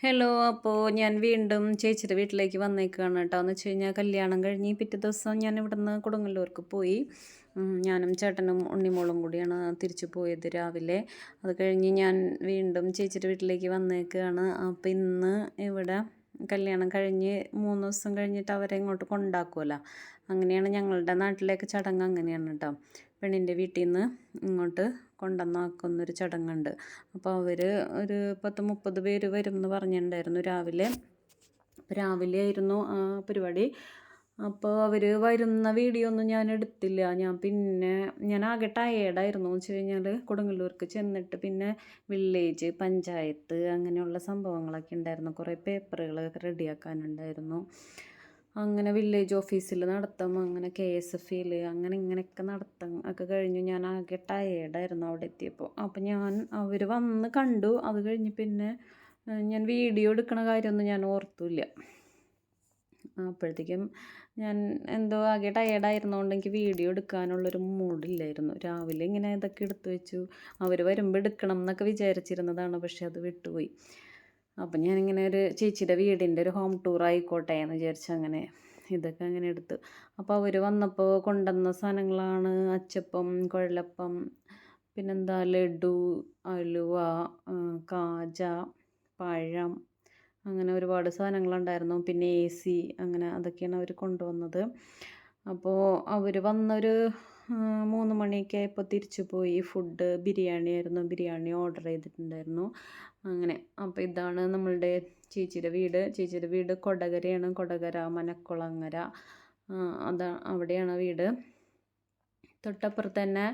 Hello അപ്പോൾ ഞാൻ വീണ്ടും ചേച്ചിയുടെ വീട്ടിലേക്ക് വന്നേക്കുകയാണ് കേട്ടോ. എന്ന് വെച്ച് കഴിഞ്ഞാൽ കല്യാണം കഴിഞ്ഞ് പിറ്റേ ദിവസം ഞാൻ ഇവിടുന്ന് കൊടുങ്ങല്ലൂർക്ക് പോയി. ഞാനും ചേട്ടനും ഉണ്ണിമോളും കൂടിയാണ് തിരിച്ചു പോയത് രാവിലെ. അത് കഴിഞ്ഞ് ഞാൻ വീണ്ടും ചേച്ചിയുടെ വീട്ടിലേക്ക് വന്നേക്കുകയാണ് അപ്പോൾ ഇന്ന് ഇവിടെ കല്യാണം കഴിഞ്ഞ് മൂന്ന് ദിവസം കഴിഞ്ഞിട്ട് അവരെ ഇങ്ങോട്ട് കൊണ്ടാക്കുമല്ലോ അങ്ങനെയാണ് ഞങ്ങളുടെ നാട്ടിലേക്ക് ചടങ്ങ് അങ്ങനെയാണ് കേട്ടോ പെണ്ണിന്റെ വീട്ടിൽ നിന്ന് ഇങ്ങോട്ട് കൊണ്ടുവന്നാക്കുന്നൊരു ചടങ്ങുണ്ട്. അപ്പോൾ അവർ ഒരു പത്ത് മുപ്പത് പേര് വരും എന്ന് പറഞ്ഞിട്ടുണ്ടായിരുന്നു രാവിലെ. രാവിലെ ആയിരുന്നു ആ പരിപാടി. അപ്പോൾ അവർ വരുന്ന വീഡിയോ ഒന്നും ഞാൻ എടുത്തില്ല. ഞാൻ പിന്നെ ഞാൻ ആകെ ടയേർഡായിരുന്നു എന്ന് വെച്ച് കഴിഞ്ഞാൽ കൊടുങ്ങല്ലൂർക്ക് ചെന്നിട്ട് പിന്നെ വില്ലേജ് പഞ്ചായത്ത് അങ്ങനെയുള്ള സംഭവങ്ങളൊക്കെ ഉണ്ടായിരുന്നു. കുറേ പേപ്പറുകൾ റെഡിയാക്കാനുണ്ടായിരുന്നു അങ്ങനെ വില്ലേജ് ഓഫീസിൽ നടത്തും അങ്ങനെ കെ എസ് എഫ് ഇയിൽ അങ്ങനെ ഇങ്ങനെയൊക്കെ നടത്തും ഒക്കെ കഴിഞ്ഞു. ഞാൻ ആകെ ടയേർഡായിരുന്നു അവിടെ എത്തിയപ്പോൾ അപ്പോൾ ഞാൻ അവർ വന്ന് കണ്ടു. അത് കഴിഞ്ഞ് പിന്നെ ഞാൻ വീഡിയോ എടുക്കണ കാര്യമൊന്നും ഞാൻ ഓർത്തില്ല. അപ്പോഴത്തേക്കും ഞാൻ എന്തോ ആകെ ടയേർഡായിരുന്നതുകൊണ്ട് എനിക്ക് വീഡിയോ എടുക്കാനുള്ളൊരു മൂഡില്ലായിരുന്നു രാവിലെ ഇങ്ങനെ ഇതൊക്കെ എടുത്തു വെച്ചു. അവർ വരുമ്പോൾ എടുക്കണം എന്നൊക്കെ വിചാരിച്ചിരുന്നതാണ് പക്ഷെ അത് വിട്ടുപോയി. അപ്പം ഞാനിങ്ങനെ ഒരു ചേച്ചിയുടെ വീടിന്റെ ഒരു ഹോം ടൂർ ആയിക്കോട്ടെ എന്ന് വിചാരിച്ചു അങ്ങനെ ഇതൊക്കെ അങ്ങനെ എടുത്തു. അപ്പോൾ അവർ വന്നപ്പോൾ കൊണ്ടുവന്ന സാധനങ്ങളാണ് അച്ചപ്പം കുഴലപ്പം പിന്നെന്താ ലഡു അലുവ കാജ പഴം അങ്ങനെ ഒരുപാട് സാധനങ്ങളുണ്ടായിരുന്നു. പിന്നെ എ സി അങ്ങനെ അതൊക്കെയാണ് അവർ കൊണ്ടുവന്നത്. അപ്പോൾ അവർ വന്നൊരു മൂന്ന് മണിയൊക്കെ ആയപ്പോൾ തിരിച്ചു പോയി. ഫുഡ് ബിരിയാണി ആയിരുന്നു. ബിരിയാണി ഓർഡർ ചെയ്തിട്ടുണ്ടായിരുന്നു. അങ്ങനെ. അപ്പോൾ ഇതാണ് നമ്മളുടെ ചേച്ചിയുടെ വീട്. ചേച്ചിയുടെ വീട് കൊടകരയാണ്. കൊടകര മനക്കുളങ്ങര. അതാ അവിടെയാണ് വീട്. തൊട്ടപ്പുറത്ത് തന്നെ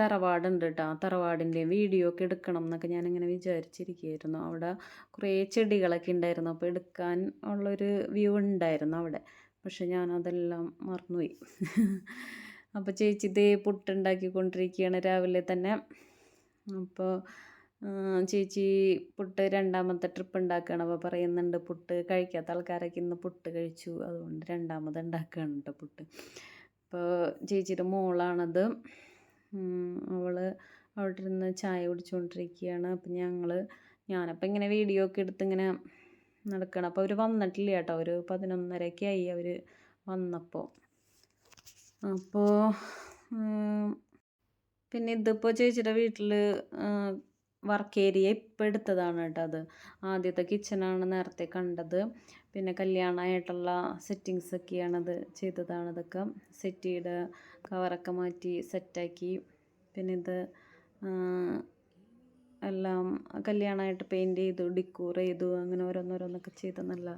തറവാടുണ്ട് കേട്ടോ തറവാടിന്റെ വീഡിയോ ഒക്കെ എടുക്കണം എന്നൊക്കെ ഞാനിങ്ങനെ വിചാരിച്ചിരിക്കുകയായിരുന്നു അവിടെ കുറേ ചെടികളൊക്കെ ഉണ്ടായിരുന്നു. അപ്പോൾ എടുക്കാൻ ഉള്ളൊരു വ്യൂ ഉണ്ടായിരുന്നു അവിടെ. പക്ഷെ ഞാനതെല്ലാം മറന്നുപോയി. അപ്പോൾ ചേച്ചി ഇതേ പുട്ടുണ്ടാക്കിക്കൊണ്ടിരിക്കുകയാണ് രാവിലെ തന്നെ. അപ്പോൾ ചേച്ചി പുട്ട് രണ്ടാമത്തെ ട്രിപ്പ് ഉണ്ടാക്കുകയാണ്. അപ്പോൾ പറയുന്നുണ്ട് പുട്ട് കഴിക്കാത്ത ആൾക്കാരൊക്കെ ഇന്ന് പുട്ട് കഴിച്ചു. അതുകൊണ്ട് രണ്ടാമത് ഉണ്ടാക്കുകയാണ് കേട്ടോ പുട്ട്. അപ്പോൾ ചേച്ചിയുടെ മോളാണത്. അവൾ അവിടെ ഇരുന്ന് ചായ കുടിച്ചുകൊണ്ടിരിക്കുകയാണ് അപ്പം ഞങ്ങൾ ഞാനപ്പോൾ ഇങ്ങനെ വീഡിയോ ഒക്കെ എടുത്ത് ഇങ്ങനെ നടക്കണം. അപ്പോൾ അവർ വന്നിട്ടില്ല കേട്ടോ. ഒരു പതിനൊന്നരയൊക്കെ ആയി അവർ വന്നപ്പോൾ അപ്പോൾ പിന്നെ ഇതിപ്പോൾ ചേച്ചിയുടെ വീട്ടിൽ വർക്ക് ഏരിയ ഇപ്പോൾ എടുത്തതാണ് കേട്ടോ അത്. ആദ്യത്തെ കിച്ചണാണ് നേരത്തെ കണ്ടത്. പിന്നെ കല്യാണമായിട്ടുള്ള സെറ്റിങ്സ് ഒക്കെയാണത് ചെയ്തതാണ് ഇതൊക്കെ. സെറ്റിയുടെ കവറൊക്കെ മാറ്റി സെറ്റാക്കി പിന്നെ ഇത് എല്ലാം കല്യാണമായിട്ട് പെയിന്റ് ചെയ്തു ഡിക്കൂർ ചെയ്തു അങ്ങനെ ഓരോന്നോരോന്നൊക്കെ ചെയ്ത് നല്ല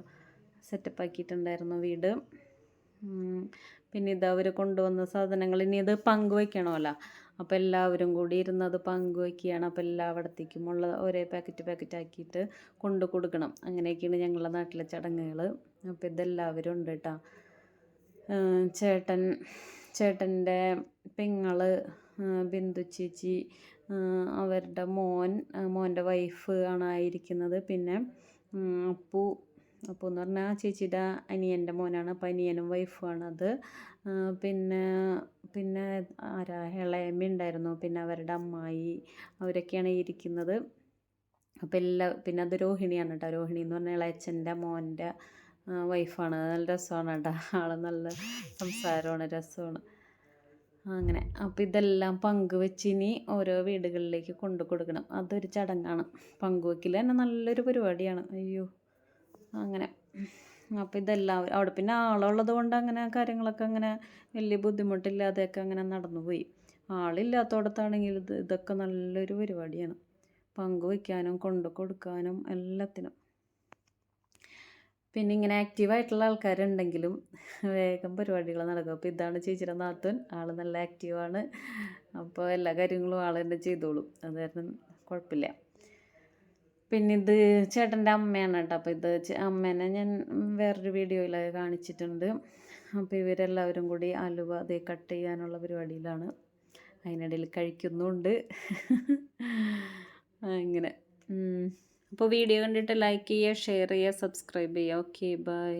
സെറ്റപ്പ് ആക്കിയിട്ടുണ്ടായിരുന്നു വീട്. പിന്നെ ഇത് അവർ കൊണ്ടുവന്ന സാധനങ്ങൾ ഇനി ഇത് പങ്കുവയ്ക്കണമല്ലോ അപ്പോൾ എല്ലാവരും കൂടി ഇരുന്നത് പങ്കുവയ്ക്കുകയാണ് അപ്പോൾ എല്ലായിടത്തേക്കും ഉള്ള ഒരേ പാക്കറ്റ് പാക്കറ്റ് ആക്കിയിട്ട് കൊണ്ടു കൊടുക്കണം. അങ്ങനെയൊക്കെയാണ് ഞങ്ങളുടെ നാട്ടിലെ ചടങ്ങുകൾ അപ്പോൾ ഇതെല്ലാവരും ഉണ്ട് കേട്ടോ. ചേട്ടൻ ചേട്ടന്റെ പെങ്ങൾ ബിന്ദു ചേച്ചി അവരുടെ മോൻ മോന്റെ വൈഫ് ആണ് ആയിരിക്കുന്നത്. പിന്നെ അപ്പു അപ്പോൾ എന്ന് പറഞ്ഞാൽ ചേച്ചിയുടെ അനിയന്റെ മോനാണ്. അപ്പോൾ അനിയനും വൈഫുമാണത് പിന്നെ പിന്നെ ആരാ ഇളയമ്മ ഉണ്ടായിരുന്നു. പിന്നെ അവരുടെ അമ്മായി അവരൊക്കെയാണ് ഇരിക്കുന്നത്. അപ്പോൾ എല്ലാ പിന്നെ അത് രോഹിണിയാണ് കേട്ടോ രോഹിണി എന്ന് പറഞ്ഞാൽ ഇളയച്ചന്റെ മോന്റെ വൈഫാണ് നല്ല രസമാണ് കേട്ടോ ആൾ നല്ല സംസാരമാണ് രസമാണ്. അങ്ങനെ. അപ്പം ഇതെല്ലാം പങ്കുവെച്ച് ഇനി ഓരോ വീടുകളിലേക്ക് കൊണ്ടു കൊടുക്കണം. അതൊരു ചടങ്ങാണ്. പങ്കുവെക്കൽ തന്നെ നല്ലൊരു പരിപാടിയാണ്. അയ്യോ. അങ്ങനെ. അപ്പോൾ ഇതെല്ലാം അവിടെ പിന്നെ ആളുള്ളത് കൊണ്ട് അങ്ങനെ കാര്യങ്ങളൊക്കെ അങ്ങനെ വലിയ ബുദ്ധിമുട്ടില്ലാതെയൊക്കെ അങ്ങനെ നടന്നു പോയി. ആളില്ലാത്തടത്താണെങ്കിൽ ഇത് ഇതൊക്കെ നല്ലൊരു പരിപാടിയാണ്. പങ്കുവയ്ക്കാനും കൊണ്ടു കൊടുക്കാനും എല്ലാത്തിനും. പിന്നെ ഇങ്ങനെ ആക്റ്റീവായിട്ടുള്ള ആൾക്കാരുണ്ടെങ്കിലും വേഗം പരിപാടികൾ നടക്കും. അപ്പോൾ ഇതാണ് ചേച്ചിയുടെ നാത്തൂൻ. ആൾ നല്ല ആക്റ്റീവാണ് അപ്പോൾ എല്ലാ കാര്യങ്ങളും ആൾ തന്നെ ചെയ്തോളും. അത് കാരണം കുഴപ്പമില്ല. പിന്നെ ഇത് ചേട്ടന്റെ അമ്മയാണ് കേട്ടോ അപ്പോൾ ഇത് അമ്മേനെ ഞാൻ വേറൊരു വീഡിയോയിൽ കാണിച്ചിട്ടുണ്ട്. അപ്പോൾ ഇവരെല്ലാവരും കൂടി അലുവ അത് കട്ട് ചെയ്യാനുള്ള പരിപാടിയിലാണ്. അതിനിടയിൽ കഴിക്കുന്നുണ്ട്. ഇങ്ങനെ. അപ്പോൾ വീഡിയോ കണ്ടിട്ട് ലൈക്ക് ചെയ്യുക ഷെയർ ചെയ്യുക സബ്സ്ക്രൈബ് ചെയ്യുക. Okay bye